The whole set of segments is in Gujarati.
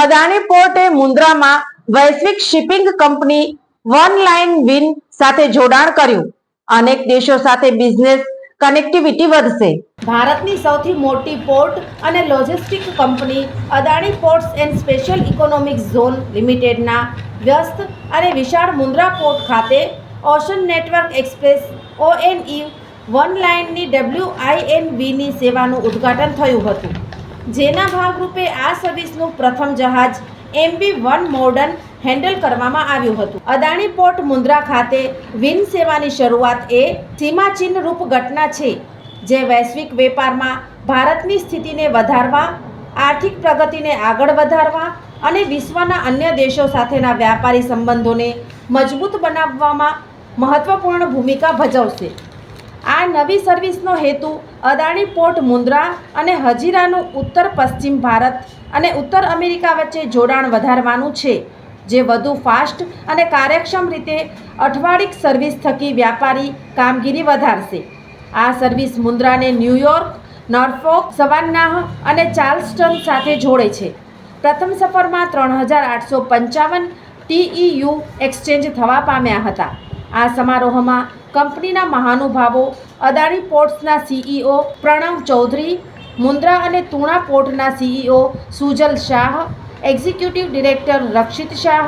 Adani પોર્ટે મુન્દ્રામાં વૈશ્વિક શિપિંગ કંપની વન લાઇન વિન સાથે જોડાણ કર્યું. અનેક દેશો સાથે બિઝનેસ કનેક્ટિવિટી વધશે. ભારતની સૌથી મોટી પોર્ટ અને logistic company Adani ports and special economic zone લિમિટેડના વ્યસ્ત અને વિશાળ મુન્દ્રા પોર્ટ ખાતે ocean network express ONE one લાઇનની ડબલ્યુઆઈએનવીની સેવાનું ઉદ્ઘાટન થયું હતું. જેના ભાગરૂપે આ સર્વિસનું પ્રથમ જહાજ એમબી વન મોર્ડન હેન્ડલ કરવામાં આવ્યું હતું. અદાણી પોર્ટ મુન્દ્રા ખાતે વિન સેવાની શરૂઆત એ સીમાચિહ્ન રૂપ ઘટના છે, જે વૈશ્વિક વેપારમાં ભારતની સ્થિતિને વધારવા, આર્થિક પ્રગતિને આગળ વધારવા અને વિશ્વના અન્ય દેશો સાથેના વ્યાપારી સંબંધોને મજબૂત બનાવવામાં મહત્વપૂર્ણ ભૂમિકા ભજવશે. આ નવી સર્વિસનો હેતુ અદાણી પોર્ટ મુન્દ્રા અને હજીરાનું ઉત્તર પશ્ચિમ ભારત અને ઉત્તર અમેરિકા વચ્ચે જોડાણ વધારવાનું છે, જે વધુ ફાસ્ટ અને કાર્યક્ષમ રીતે અઠવાડિક સર્વિસ થકી વ્યાપારી કામગીરી વધારશે. આ સર્વિસ મુન્દ્રાને ન્યૂયોર્ક, નોર્ફોક સવાન્નાહ અને ચાર્લ્સટન સાથે જોડે છે. પ્રથમ સફરમાં ત્રણ હજાર આઠસો પંચાવન ટીઈયુ એક્સચેન્જ થવા પામ્યા હતા. આ સમારોહમાં કંપનીના મહાનુભાવો, અદાણી પોર્ટ્સના સીઈઓ પ્રણવ ચૌધરી, મુન્દ્રા અને Tuna પોર્ટના CEO Sujal Shah, executive director Rakshit Shah,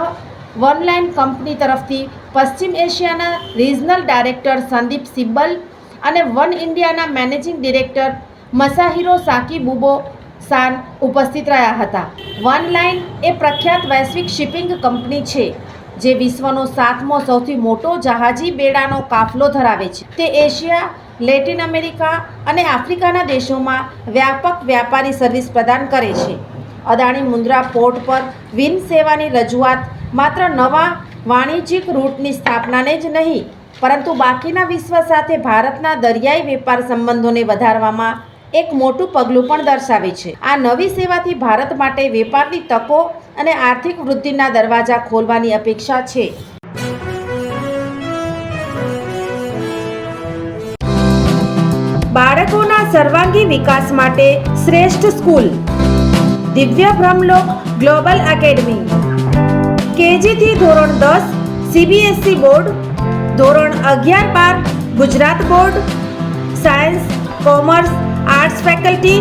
one line company તરફથી પશ્ચિમ એશિયાના રિજનલ ડાયરેક્ટર સંદીપ સિબ્બલ અને વન ઇન્ડિયાના મેનેજિંગ ડિરેક્ટર મસાહિરો સાકીબુબો સાન ઉપસ્થિત રહ્યા હતા. વન લાઇન એ પ્રખ્યાત વૈશ્વિક શિપિંગ કંપની છે. જે વિશ્વનો સાતમો સૌથી મોટો જહાજી બેડાનો કાફલો ધરાવે છે. તે એશિયા, લેટિન અમેરિકા અને આફ્રિકાના દેશોમાં વ્યાપક વ્યાપારી સર્વિસ પ્રદાન કરે છે. અદાણી મુન્દ્રા પોર્ટ પર વિન સેવાની રજૂઆત માત્ર નવા વાણિજ્યિક રૂટની સ્થાપનાને જ નહીં, પરંતુ બાકીના વિશ્વ સાથે ભારતના દરિયાઈ વેપાર સંબંધોને વધારવામાં એક મોટું પગલું પણ દર્શાવે છે. આ નવી સેવાથી ભારત માટે વેપારની તકો અને આર્થિક વૃદ્ધિના દરવાજા ખોલવાની અપેક્ષા છે. બાળકોના સર્વાંગી વિકાસ માટે શ્રેષ્ઠ સ્કૂલ. દિવ્ય બ્રહ્મલોક ગ્લોબલ એકેડમી. કેજીથી ધોરણ દસ સીબીએસઈ બોર્ડ, ધોરણ અગિયાર બાર Gujarat board, science, commerce, arts faculty